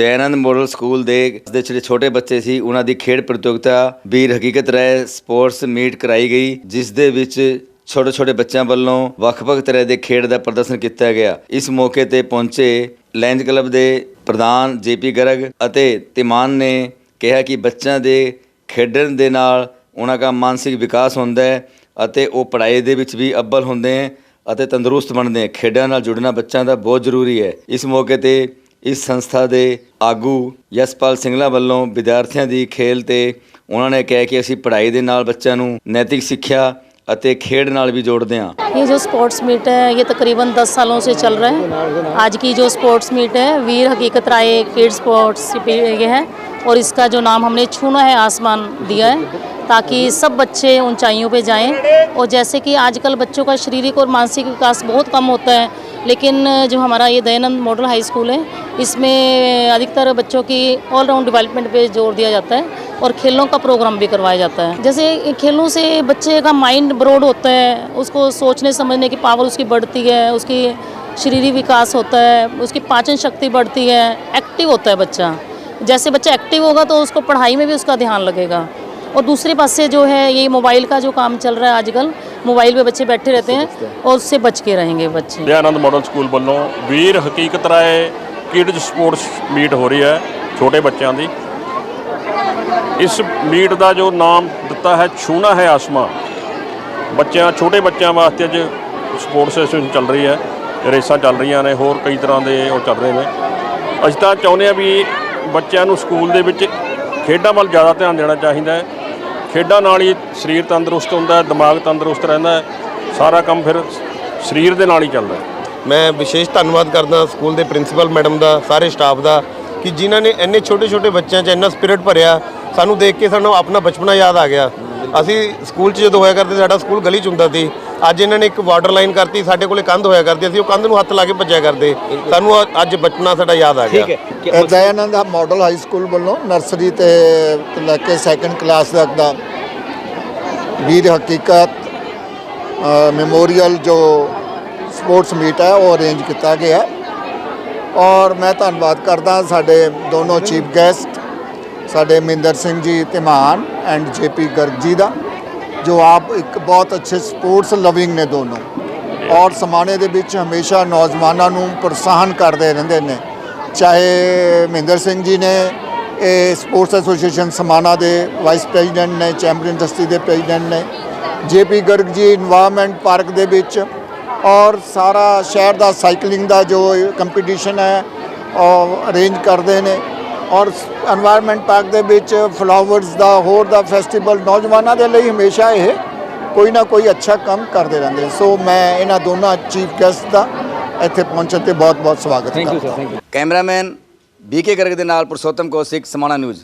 Dayanand model school ਦੇ ਦੇ ਜਿਹੜੇ ਛੋਟੇ ਬੱਚੇ ਸੀ, ਉਹਨਾਂ ਦੀ ਖੇਡ ਪ੍ਰਤੀਯੋਗਤਾ ਵੀਰ ਹਕੀਕਤ ਰਹਿ ਸਪੋਰਟਸ ਮੀਟ ਕਰਾਈ ਗਈ, ਜਿਸ ਦੇ ਵਿੱਚ ਛੋਟੇ ਛੋਟੇ ਬੱਚਿਆਂ ਵੱਲੋਂ ਵੱਖ-ਵੱਖ ਤਰ੍ਹਾਂ ਦੇ ਖੇਡ ਦਾ ਪ੍ਰਦਰਸ਼ਨ ਕੀਤਾ ਗਿਆ। ਇਸ ਮੌਕੇ ਤੇ ਪਹੁੰਚੇ ਲੈਂਜ ਕਲੱਬ ਦੇ ਪ੍ਰਧਾਨ ਜੇਪੀ ਗਰਗ ਅਤੇ ਤਿਮਾਨ ਨੇ ਕਿਹਾ ਕਿ ਬੱਚਿਆਂ ਦੇ ਖੇਡਣ ਦੇ ਨਾਲ ਉਹਨਾਂ ਦਾ ਮਾਨਸਿਕ ਵਿਕਾਸ ਹੁੰਦਾ ਹੈ ਅਤੇ ਉਹ ਪੜ੍ਹਾਈ ਦੇ ਵਿੱਚ ਵੀ ਅੱਵਲ ਹੁੰਦੇ ਹੈ ਅਤੇ ਤੰਦਰੁਸਤ ਬਣਦੇ ਹੈ। ਖੇਡਾਂ ਨਾਲ ਜੁੜਨਾ ਬੱਚਿਆਂ ਦਾ ਬਹੁਤ ਜ਼ਰੂਰੀ ਹੈ। ਇਸ ਮੌਕੇ ਤੇ ਇਸ ਸੰਸਥਾ ਦੇ ਆਗੂ ਯਸ਼ਪਾਲ ਸਿੰਘਲਾ ਵੱਲੋਂ ਵਿਦਿਆਰਥੀਆਂ ਦੀ ਖੇਲ ਤੇ ਉਹਨਾਂ ਨੇ ਕਿਹਾ ਕਿ ਅਸੀਂ ਪੜ੍ਹਾਈ ਦੇ ਨਾਲ ਬੱਚਿਆਂ ਨੂੰ ਨੈਤਿਕ ਸਿੱਖਿਆ ਅਤੇ ਖੇਡ ਨਾਲ ਵੀ ਜੋੜਦੇ ਹਾਂ ये जो स्पोर्ट्स मीट है ये तकरीबन 10 सालों से चल रहा है आज की जो स्पोर्ट्स मीट है वीर हकीकत राय किड स्पोर्ट्स ये है और इसका जो नाम हमने छूना है आसमान दिया है ताकि सब बच्चे ऊंचाइयों पे जाएं और जैसे कि आजकल बच्चों का शारीरिक और मानसिक विकास बहुत कम होता है लेकिन जो हमारा ये दयानंद मॉडल हाई स्कूल है, इसमें अधिकतर बच्चों की ऑलराउंड डेवलपमेंट पे ज़ोर दिया जाता है और खेलों का प्रोग्राम भी करवाया जाता है। जैसे खेलों से बच्चे का माइंड ब्रॉड होता है, उसको सोचने समझने की पावर उसकी बढ़ती है, उसकी शरीरिक विकास होता है, उसकी पाचन शक्ति बढ़ती है एक्टिव होता है बच्चा। जैसे बच्चा एक्टिव होगा तो उसको पढ़ाई में भी उसका ध्यान लगेगा। और दूसरे पास से जो है, ये मोबाइल का जो काम चल रहा है आजकल मोबाइल पे बच्चे बैठे रहते हैं और उससे बच के रहेंगे बच्चे ਦਇਆਨੰਦ ਮਾਡਲ ਸਕੂਲ ਵੱਲੋਂ ਵੀਰ ਹਕੀਕਤ ਰਾਏ ਕਿਡਜ਼ ਸਪੋਰਟਸ ਮੀਟ ਹੋ ਰਹੀ ਹੈ ਛੋਟੇ ਬੱਚਿਆਂ ਦੀ ਇਸ ਮੀਟ ਦਾ ਜੋ ਨਾਮ ਦਿੱਤਾ ਹੈ ਛੂਣਾ ਹੈ ਆਸਮਾਂ ਬੱਚਿਆਂ ਛੋਟੇ ਬੱਚਿਆਂ ਵਾਸਤੇ ਅੱਜ ਸਪੋਰਟਸ ਐਸੋਸੀਏਸ਼ਨ ਚੱਲ ਰਹੀ ਹੈ ਰੇਸਾਂ ਚੱਲ ਰਹੀਆਂ ਨੇ ਹੋਰ ਕਈ ਤਰ੍ਹਾਂ ਦੇ ਉਹ ਚੱਲ ਰਹੇ ਨੇ ਅਸੀਂ ਤਾਂ ਚਾਹੁੰਦੇ ਆ ਵੀ ਬੱਚਿਆਂ ਨੂੰ ਸਕੂਲ ਦੇ ਵਿੱਚ ਖੇਡਾਂ ਵੱਲ ਜ਼ਿਆਦਾ ਧਿਆਨ ਦੇਣਾ ਚਾਹੀਦਾ ਹੈ ਖੇਡਾਂ ਨਾਲ ਹੀ ਸਰੀਰ ਤੰਦਰੁਸਤ ਹੁੰਦਾ ਦਿਮਾਗ ਤੰਦਰੁਸਤ ਰਹਿੰਦਾ ਸਾਰਾ ਕੰਮ ਫਿਰ ਸਰੀਰ ਦੇ ਨਾਲ ਹੀ ਚੱਲਦਾ ਮੈਂ ਵਿਸ਼ੇਸ਼ ਧੰਨਵਾਦ ਕਰਦਾ ਸਕੂਲ ਦੇ ਪ੍ਰਿੰਸੀਪਲ ਮੈਡਮ ਦਾ, ਸਾਰੇ ਸਟਾਫ ਦਾ, ਕਿ ਜਿਨ੍ਹਾਂ ਨੇ ਇੰਨੇ ਛੋਟੇ ਛੋਟੇ ਬੱਚਿਆਂ 'ਚ ਇੰਨਾ ਸਪਿਰਿਟ ਭਰਿਆ, ਸਾਨੂੰ ਦੇਖ ਕੇ ਸਾਨੂੰ ਆਪਣਾ ਬਚਪਨਾ ਯਾਦ ਆ ਗਿਆ। ਅਸੀਂ ਸਕੂਲ 'ਚ ਜਦੋਂ ਹੋਇਆ ਕਰਦੇ, ਸਾਡਾ ਸਕੂਲ ਗਲੀ 'ਚ ਹੁੰਦਾ ਸੀ ਅੱਜ ਇਹਨਾਂ ਨੇ ਇੱਕ ਬਾਰਡਰ ਲਾਈਨ ਕਰਤੀ ਸਾਡੇ ਕੋਲੇ ਕੰਧ ਹੋਇਆ ਕਰਦੀ ਅਸੀਂ ਉਹ ਕੰਧ ਨੂੰ ਹੱਥ ਲਾ ਕੇ ਭੱਜਿਆ ਕਰਦੇ। ਸਾਨੂੰ ਅੱਜ ਬਚਪਨਾ ਸਾਡਾ ਯਾਦ ਆ ਗਿਆ। ਇਹ ਦਇਆਨੰਦ ਮਾਡਲ ਹਾਈ ਸਕੂਲ ਵੱਲੋਂ ਨਰਸਰੀ ਤੇ ਲੈ ਕੇ ਸੈਕੰਡ ਕਲਾਸ ਤੱਕ ਦਾ ਵੀਰ ਹਕੀਕਤ ਮੈਮੋਰੀਅਲ ਜੋ ਸਪੋਰਟਸ ਮੀਟ ਹੈ ਉਹ ਅਰੇਂਜ ਕੀਤਾ ਗਿਆ। ਔਰ ਮੈਂ ਧੰਨਵਾਦ ਕਰਦਾ ਸਾਡੇ ਦੋਨੋਂ ਚੀਫ ਗੈਸਟ ਸਾਡੇ ਮਹਿੰਦਰ ਸਿੰਘ ਜੀ ਧਮਾਨ ਐਂਡ ਜੇਪੀ ਗਰਗ ਜੀ ਦਾ। ਜੋ ਆਪ ਇੱਕ ਬਹੁਤ ਅੱਛੇ ਸਪੋਰਟਸ ਲਵਿੰਗ ਨੇ ਦੋਨੋਂ। ਔਰ ਸਮਾਣੇ ਦੇ ਵਿੱਚ ਹਮੇਸ਼ਾ ਨੌਜਵਾਨਾਂ ਨੂੰ ਪ੍ਰੋਤਸਾਹਨ ਕਰਦੇ ਰਹਿੰਦੇ ਨੇ। ਚਾਹੇ ਮਹਿੰਦਰ ਸਿੰਘ ਜੀ ਨੇ, ਇਹ ਸਪੋਰਟਸ ਐਸੋਸੀਏਸ਼ਨ ਸਮਾਨਾ ਦੇ ਵਾਈਸ ਪ੍ਰੈਜ਼ੀਡੈਂਟ ਨੇ ਚੈਂਬਰ ਇੰਡਸਟਰੀ ਦੇ ਪ੍ਰੈਜ਼ੀਡੈਂਟ ਨੇ JP Garg ji environment park ਦੇ ਵਿੱਚ, ਔਰ ਸਾਰਾ ਸ਼ਹਿਰ ਦਾ ਸਾਈਕਲਿੰਗ ਦਾ ਜੋ ਕੰਪੀਟੀਸ਼ਨ ਹੈ, ਉਹ ਅਰੇਂਜ ਕਰਦੇ ਨੇ। ਔਰ এনवायरमेंट ਪਾਰਕ ਦੇ ਵਿੱਚ ਫਲਾਵਰਸ ਦਾ ਹੋਰ ਦਾ ਫੈਸਟੀਵਲ ਨੌਜਵਾਨਾਂ ਦੇ ਲਈ ਹਮੇਸ਼ਾ ਇਹ ਕੋਈ ਨਾ ਕੋਈ ਅੱਛਾ ਕੰਮ ਕਰਦੇ ਰਹਿੰਦੇ ਸੋ ਮੈਂ ਇਹਨਾਂ ਦੋਨਾਂ ਚੀਫ ਗੈਸਟ ਦਾ ਇੱਥੇ ਪਹੁੰਚਣ ਤੇ ਬਹੁਤ ਬਹੁਤ ਸਵਾਗਤ ਕਰਦਾ thank you sir thank you cameraman BK Garg ਦੇ ਨਾਲ ਪੁਰਸ਼ੋਤਮ ਕੋਸਿਕ ਸਮਾਣਾ ਨਿਊਜ਼